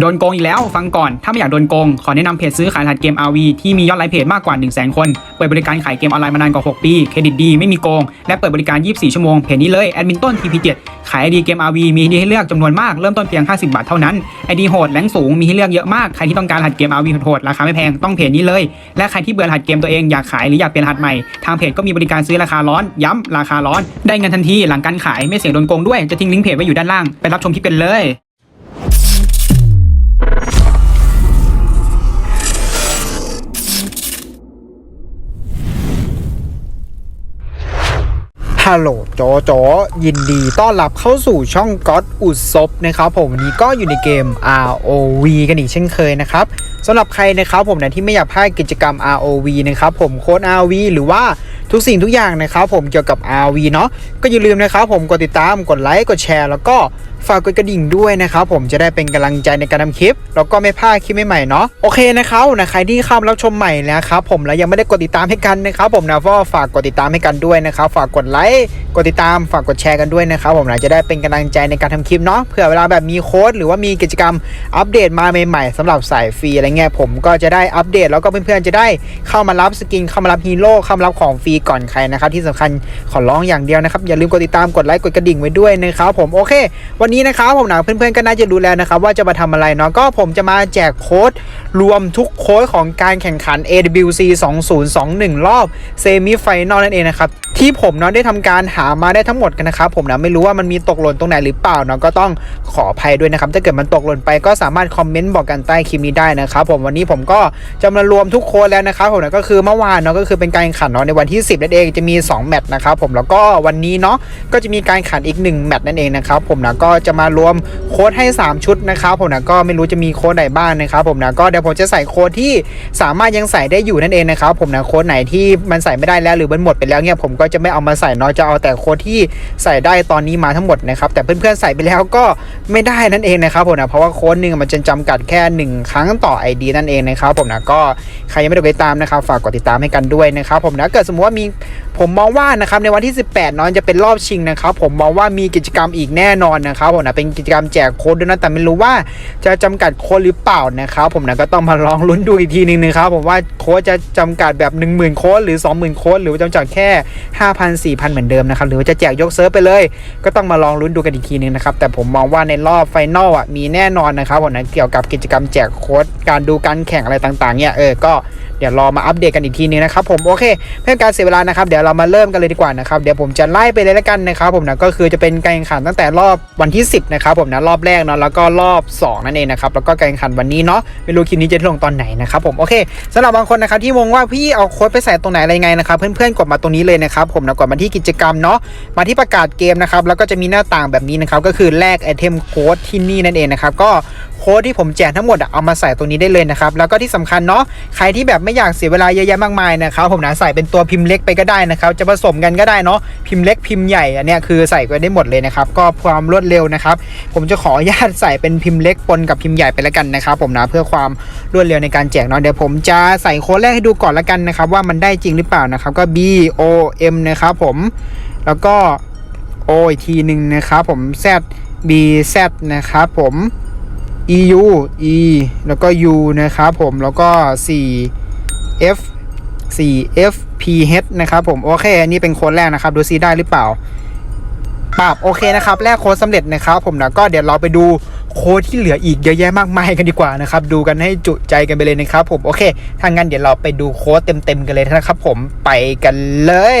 โดนโกงอีกแล้วฟังก่อน ถ้าไม่อยากโดนโกง ขอแนะนำเพจซื้อขายรหัสเกม RV ที่มียอดไลค์เพจมากกว่า 1 0 0 0 0 0 คน เปิดบริการขายเกมออนไลน์มานานกว่า 6 ปี เครดิตดี ไม่มีโกง และเปิดบริการ 24 ชั่วโมง เพจนี้เลยแอดมินต้น TP7 ขายไอดีเกม RV มีให้เลือกจำนวนมาก เริ่มต้นเพียง 50 บาทเท่านั้นไอดีโหดแรงสูงมีให้เลือกเยอะมากใครที่ต้องการรหัสเกม RV โหดๆราคาไม่แพงต้องเพจนี้เลย และใครที่เบื่อรหัสเกมตัวเองอยากขายหรืออยากเปลี่ยนรหัสใหม่ทางเพจก็มีบริการซื้อราคาร้อน ย้ำราคาร้อน ได้เงินทันทีหลังการขายไม่เสี่ยงโดนโกงด้วยจะทิ้งลิงก์เพจไว้อยู่ด้านล่างไปรับชมคลิปกันเลย ฮัลโหลโจโจยินดีต้อนรับเข้าสู่ช่องก็ d อุดซบนะครับผมวันนี้ก็อยู่ในเกม ROV กันอีกเช่นเคยนะครับสำหรับใครนะครับผมนะที่ไม่อยากพลาดกิจกรรม ROV นะครับผมโค้ด ROV หรือว่าทุกสิ่งทุกอย่างนะครับผมเกี่ยวกับ ROV เนาะก็อย่าลืมนะครับผมกดติดตามกดไลค์กดแชร์ แล้วก็ ฝากกดกระดิ่งด้วยนะครับผมจะได้เป็นกำลังใจในการทำคลิป แล้วก็ไม่พลาดคลิปใหม่ๆเนาะโอเคนะครับนะใครที่เข้ามารับชมใหม่นะครับผมแล้วยังไม่ได้กดติดตามให้กันนะครับผมนะก็ฝากกดติดตามให้กันด้วยนะครับฝากกดไลค์กดติดตามฝากกดแชร์กันด้วยนะครับผมนะจะได้เป็นกำลังใจในการทำคลิปเนาะเผื่อเวลาแบบมีโค้ดหรือว่ามีกิจกรรมอัปเดตมาใหม่ๆสำหรับสายฟรีอะไรเงี้ยผมก็จะได้อัปเดตแล้วก็เพื่อนๆจะได้เข้ามารับสกินเข้ามารับฮีโร่เข้ามารับของฟรีก่อนใครนะครับที่สำคัญขอร้องอย่างเดียวนะครับอย่าลืมกดติดตามกดไลค์กดกระดิ่งไว้ด้วยนะครับผมโอเค วันนี้นะครับผมหนะเพื่อนๆก็น่าจะรู้แล้วนะครับว่าจะมาทำอะไรเนาะก็ผมจะมาแจกโค้ดรวมทุกโค้ดของการแข่งขัน AWC 2021 รอบเซมิไฟแนลนั่นเองนะครับที่ผมเนาะได้ทำการหามาได้ทั้งหมดกันนะครับผมนะไม่รู้ว่ามันมีตกหล่นตรงไหนหรือเปล่าเนาะก็ต้องขออภัยด้วยนะครับถ้าเกิดมันตกหล่นไปก็สามารถคอมเมนต์บอกกันใต้คลิปนี้ได้นะครับผมวันนี้ผมก็จะมารวมทุกโค้ดแล้วนะครับผมนะก็คือเมื่อวานเนาะก็คือเป็นการแข่งขันเนาะในวันที่ 10นั่นเองจะมี 2 แมตช์นะครับผมแล้วก็วันนี้เนาะก็จะมีการแข่งขันอีก 1 แมตช์นั่นเองนะครับผมนะก็จะมารวมโค้ดให้ 3 ชุดนะครับผมนะก็ไม่รู้จะมีโค้ดไหนบ้างนะครับผมนะก็เดี๋ยวผมจะใส่โค้ดที่สามารถยังใส่ได้อยู่นั่นเองนะครับผมนะโค้ดไหนที่มันใส่ไม่ได้แล้วหรือมันหมดไปแล้วเนี่ยผมก็จะไม่เอามาใส่เนาะจะเอาแต่โค้ดที่ใส่ได้ตอนนี้มาทั้งหมดนะครับแต่เพื่อนๆใส่ไปแล้วก็ไม่ได้นั่นเองนะครับผมนะเพราะว่าโค้ดหนึ่งมันจะจำกัดแค่ 1 ครั้งต่อ ID นั่นเองนะครับผมนะก็ใครยังไม่ได้ไปตามนะครับฝากกดติดตามให้กันด้วยนะครับผมนะเกิดสมมติว่ามี ผมมองว่านะครับในวันที่ 18นาะจะเป็นรอบชิงนะครับผมมองว่ามีกิจกรรมอีกแน่นอนนะครับผมนะเป็นกิจกรรมแจกโค้ดด้วยนะแต่ไม่รู้ว่าจะจำกัดโค้ดหรือเปล่านะครับผมนะก็ต้องมาลองลุ้นดูอีกทีหนึงนะครับผมว่าโค้ดจะจำกัดแบบ 10,000 โค้ดหรือ 20,000 โค้ดหรือว่าจำกัดแค่ 5,000 4,000 เหมือนเดิมนะครับหรือว่าจะแจกยกเซิร์ฟไปเลย ก็ต้องมาลองลุ้นดูกันอีกทีหนึงนะครับแต่ผมมองว่าในรอบไฟนอลอะมีแน่นอนนะครับผมนะเกี่ยวกับกิจกรรมแจกโค้ดการดูการแข่งอะไรต่างๆเนี่ยเออก็เดี๋ยวรอมาอัปเดตกันอีกทีนึงนะครับผมโอเคเพื่อการเสียเวลานะครับเดี๋ยวเรามาเริ่มกันเลยดีกว่านะครับเดี๋ยวผมจะไล่ไปเลยล้วกันนะครับผมนะก็คือจะเป็นการแข่งขันตั้งแต่รอบวันที่ 10นะครับผมนะรอบแรกเนาะแล้วก็รอบ 2 นั่นเองนะครับแล้วก็การแข่งขันวันนี้เนาะไม่รู้คลิปนี้จะลงตอนไหนนะครับผมโอเคสำหรับบางคนนะครับที่งงว่าพี่เอาโค้ดไปใส่ตรงไหนอะไรไงนะครับเพื่อนๆกดมาตรงนี้เลยนะครับผมนะกดมาที่กิจกรรมเนาะมาที่ประกาศเกมนะครับแล้วก็จะมีหน้าต่างแบบนี้นะครับก็คือแลกไอเทมโค้ดที่นี่นั่นเองนะครับก็ โค้ดที่ผมแจกทั้งหมดเอามาใส่ตรงนี้ได้เลยนะครับ แล้วก็ที่สำคัญเนาะใครที่แบบไม่อยากเสียเวลาเยอะแยะมากมายนะครับผมนะใส่เป็นตัวพิมพ์เล็กไปก็ได้นะครับ จะผสมกันก็ได้เนาะพิมพ์เล็กพิมพ์ใหญ่อันเนี้ยคือใส่ไว้ได้หมดเลยนะครับ ก็ความรวดเร็วนะครับ ผมจะขออนุญาตใส่เป็นพิมพ์เล็กปนกับพิมพ์ใหญ่ไปแล้วกันนะครับ ผมนะเพื่อความรวดเร็วในการแจกเนาะเดี๋ยวผมจะใส่โค้ดแรกให้ดูก่อนล้วกันนะครับ ว่ามันได้จริงหรือเปล่านะครับก็ B O M นะครับผมแล้วก็ O อีกทีหนึ่งนะครับผม Z B Z นะครับผม E U E แล้วก็ U นะครับผมแล้วก็ 4 F 4 F P H นะครับผมโอเคอันนี้เป็นโค้ดแรกนะครับ ดูซิได้หรือเปล่าปรับโอเคนะครับแรกโค้ดสำเร็จนะครับ ผมนะก็เดี๋ยวเราไปดูโค้ดที่เหลืออีกเยอะแยะมากมายกันดีกว่านะครับ ดูกันให้จุใจกันไปเลยนะครับ ผมโอเคถ้างั้นเดี๋ยวเราไปดูโค้ดเต็มๆกันเลยนะครับ ผมไปกันเลย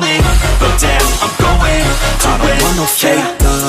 But damn, I'm going to win Yeah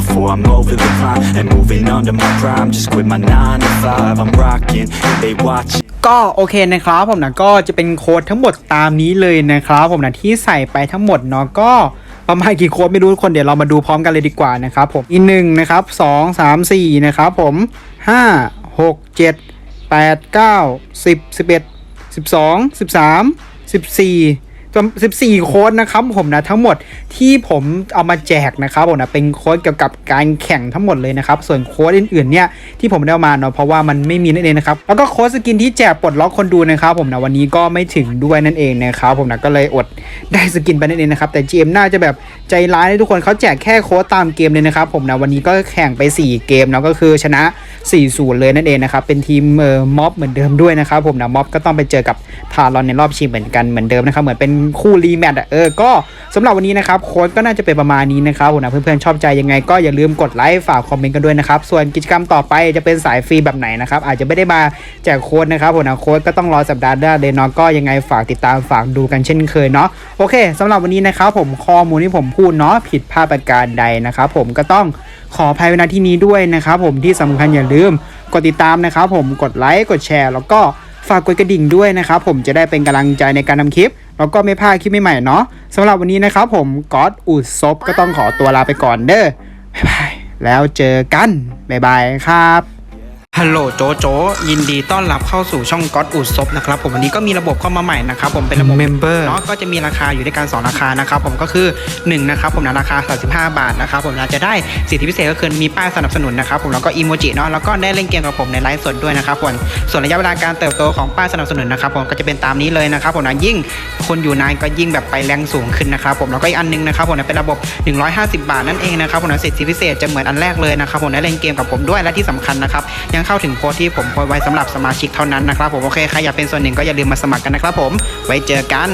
before I'm over the climb and moving under my prime. Just quit my 9 to 5, I'm rocking, and they watch ก็โอเคนะครับผมนะก็จะเป็นโค้ดทั้งหมดตามนี้เลยนะครับผมนะที่ใส่ไปทั้งหมดเนาะก็ประมาณกี่โค้ดไม่รู้ทุกคนเดี๋ยวเรามาดูพร้อมกันเลยดีกว่านะครับผมอีหนึ่งนะครับสองสามสี่นะครับผมห้าหกเจ็ดแปดเก้าสิบสิบเอ็ดสิบสองสิบสามสิบสี่ สิบสี่โค้ดนะครับผมนะทั้งหมดที่ผมเอามาแจกนะครับผมนะเป็นโค้ดเกี่ยวกับการแข่งทั้งหมดเลยนะครับส่วนโค้ดอื่นๆเนี่ยที่ผมได้เอามาเนาะเพราะว่ามันไม่มีนั่นเองนะครับแล้วก็โค้ดสกินที่แจกปลดล็อกคนดูนะครับผมนะวันนี้ก็ไม่ถึงด้วยนั่นเองนะครับผมนะก็เลยอดได้สกินไปนั่นเองนะครับแต่ GM น่าจะแบบ ใจร้ายให้ทุกคนเขาแจกแค่โค้ดตามเกมเลยนะครับผมนะวันนี้ก็แข่งไป 4 เกมเนาะก็คือชนะ 4-0 เลยนั่นเองนะครับเป็นทีมเอ่อม็อบเหมือนเดิมด้วยนะครับผมนะม็อบก็ต้องไปเจอกับทารอนในรอบชิงเหมือนกันเหมือนเดิมนะครับเหมือนเป็นคู่รีแมตช์อะเออก็สำหรับวันนี้นะครับโค้ดก็น่าจะเป็นประมาณนี้นะครับผมนะเพื่อนๆชอบใจยังไงก็อย่าลืมกดไลค์ฝากคอมเมนต์กันด้วยนะครับส่วนกิจกรรมต่อไปจะเป็นสายฟรีแบบไหนนะครับอาจจะไม่ได้มาแจกโค้ดนะครับผมนะโค้ดก็ต้องรอสัปดาห์หน้าเลยเนาะก็ยังไงฝากติดตามฝากดูกันเช่นเคยเนาะโอเคสำหรับวันนี้นะครับผมข้อมูลที่ผมพูดเนาะผิดพลาดประการใดนะครับผมก็ต้องขออภัยเวลาที่นี้ด้วยนะครับผมที่สำคัญอย่าลืมกดติดตามนะครับผมกดไลค์กดแชร์ แล้วก็ฝากกดกระดิ่งด้วยนะครับผมจะได้เป็นกำลังใจในการทำคลิป แล้วก็ไม่พลาดคลิปใหม่ๆเนาะสำหรับวันนี้นะครับผมก๊อตอุดซบก็ต้องขอตัวลาไปก่อนเด้อบ๊ายบายแล้วเจอกันบ๊ายบายครับ ฮัลโหลโจโจยินดีต้อนรับเข้าสู่ช่องก็อดอุดซบนะครับผมวันนี้ก็มีระบบเข้ามาใหม่นะครับผมเป็นระบบ Member เนาะก็จะมีราคาอยู่ด้วยกัน2ราคานะครับผมก็คือ1นะครับผมนะราคา 35 บาทนะครับผมนะจะได้สิทธิพิเศษก็คือมีป้ายสนับสนุนนะครับผมแล้วก็อีโมจิเนาะแล้วก็ได้เล่นเกมกับผมในไลฟ์สดด้วยนะครับผมส่วนระยะเวลาการเติบโตของป้ายสนับสนุนนะครับผมก็จะเป็นตามนี้เลยนะครับผมนะยิ่งคนอยู่นานก็ยิ่งแบบไปแรงสูงขึ้นนะครับผมแล้วก็อีกอันนึงนะครับผมเป็นระบบ 150 บาทนั่นเองนะครับผมนะสิทธิพิเศษจะเหมือนอันแรกเลยนะครับผมได้เล่นเกมกับผมด้วยและที่สำคัญนะครับยังเข้าถึงโค้ดที่ผมโพสไว้สำหรับสมาชิกเท่านั้นนะครับผมโอเคใครอยากเป็นส่วนหนึ่งก็อย่าลืมมาสมัครกันนะครับผมไว้เจอกัน